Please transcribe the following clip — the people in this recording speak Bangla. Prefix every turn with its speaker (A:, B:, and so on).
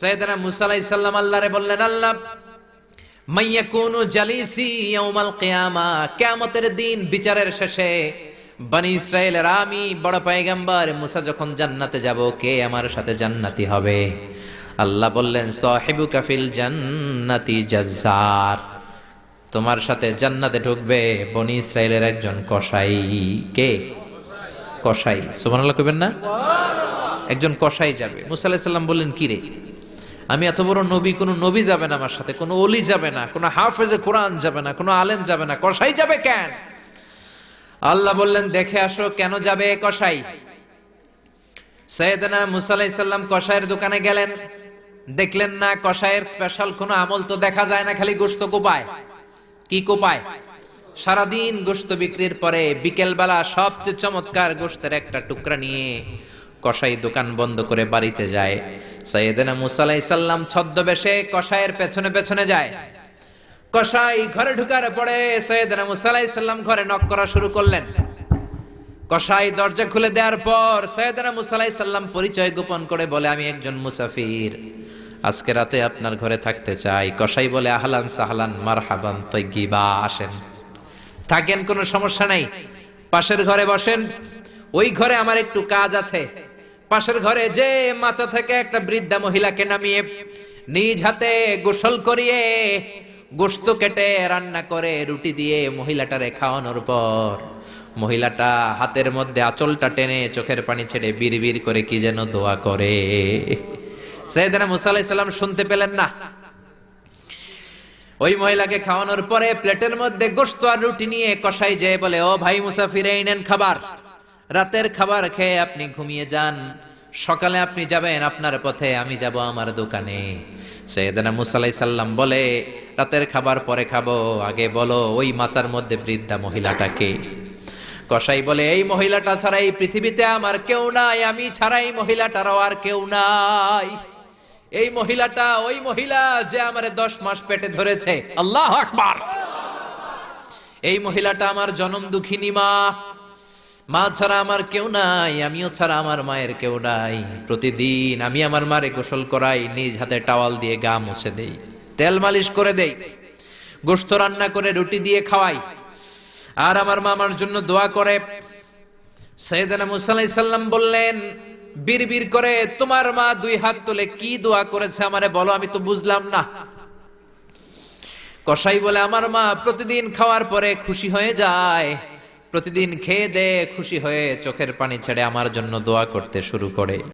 A: সৈয়দনা মুসা আলাইহিস আল্লাহরে বললেন, আল্লাহ, মাইয়াকুনু জালিসি ইয়াউমাল কিয়ামা, কিয়ামতের দিন বিচারের শেষে বনি ইসরায়েলের আমি বড় পয়গম্বর মুসা যখন জান্নাতে যাব, কে আমার সাথে জান্নাতি হবে? আল্লাহ বললেন সাহিবু কাফিল জান্নাতি জাজ্জার, তোমার সাথে জান্নাতে ঢুকবে বনি ইসরায়েলের একজন কসাই। কে? কসাই। সুবহানাল্লাহ কইবেন না? একজন কসাই যাবে। মুসা আলাইহিস সালাম বললেন কি রে আমি এত বড় নবী, কোনো নবী যাবে না আমার সাথে, কোনো অলি যাবে না, কোনো হাফেজে কোরআন যাবে না, কোনো আলেম যাবে না, কসাই যাবে কেন? আল্লাহ বললেন, দেখে আসো কেন যাবে এ কসাই? সৈয়দনা মুসা আলাইহিস দোকানে গেলেন। দেখলেন না, কসাইয়ের স্পেশাল কোনো আমল তো দেখা যায় না, খালি গোস্ত কোপায়। কি কোপায়? সারাদিন গোস্ত বিক্রির পরে বিকেলবেলা সবচেয়ে চমৎকার গোস্তের একটা টুকরা নিয়ে কসাই দোকান বন্ধ করে বাড়িতে যায়। সৈয়দনা মুসা আলাইহিস সালাম ছদ্মবেশে কসাইয়ের পেছনে পেছনে যায়। কসাই ঘরে ঢুকার পরে সৈয়দনা মুসা আলাইহিস ঘরে নক করা শুরু করলেন। কসাই দরজা খুলে দেওয়ার পর সৈয়দনা মুসা আলাইহিস পরিচয় গোপন করে বলে, আমি একজন মুসাফির। আজকে রাতে আপনার ঘরে থাকতে চাই। কসাই বলে, আহলান সাহলান, মারহাবান তৈগিবা আসেন। থাকেন, কোনো সমস্যা নাই। পাশের ঘরে বসেন। ওই ঘরে আমার একটু কাজ আছে। পাশের ঘরে যে মাচা থেকে একটা বৃদ্ধা মহিলাকে নামিয়ে নিজ হাতে গোসল করিয়ে গোস্ত কেটে রান্না করে রুটি দিয়ে মহিলাটারে খাওয়ানোর পর মহিলাটা হাতের মধ্যে আঁচলটা টেনে চোখের পানি ছেড়ে বিড় করে কি যেন দোয়া করে। সৈয়দনা মুসা আলাইহিস সালাম শুনতে পেলেন না। ওই মহিলাকে খাওয়ানোর পরে প্লেটের মধ্যে গোস্ত আর রুটি নিয়ে কষাই যেয়ে বলে, ও ভাই মুসাফিরে, এই নেন খাবার। রাতের খাবার খেয়ে আপনি ঘুমিয়ে যান। সকালে আপনি যাবেন আপনার পথে, আমি যাব আমার দোকানে। সৈয়দনা মুসা আলাইহিস সাল্লাম বলে, রাতের খাবার পরে খাব। আগে বলো, ওই মাচার মধ্যে বৃদ্ধা মহিলাটাকে। কসাই বলে, এই মহিলাটা ছাড়া এই পৃথিবীতে আমার কেউ নাই, আমি ছাড়া এই মহিলাটারও আর কেউ নাই। এই মহিলাটা, ওই মহিলা যে আমারে দশ মাস পেটে ধরেছে, আল্লাহ আকবার। এই মহিলাটা আমার জনম দুঃখিনী মা। মা ছাড়া আমার কেউ নাই, আমিও ছাড়া আমার মায়ের কেউ নাই। প্রতিদিন আমি আমার মারে গোসল করাই, নিজ হাতে টাওয়াল দিয়ে গা মুছে দেই, তেল মালিশ করে দেই গোস্ত রান্না করে রুটি দিয়ে খাওয়াই। আর আমার মা আমার জন্য দোয়া করে। সৈয়দানা মুসা আলাইহিস সাল্লাম বললেন বীর করে, তোমার মা দুই হাত তুলে কি দোয়া করেছে আমারে বলো, আমি তো বুঝলাম না। কসাই বলে, আমার মা প্রতিদিন খাওয়ার পরে খুশি হয়ে যায়। প্রতিদিন খেয়ে দে খুশি হয়ে চোখের পানি ছেড়ে আমার জন্য দোয়া করতে শুরু করে।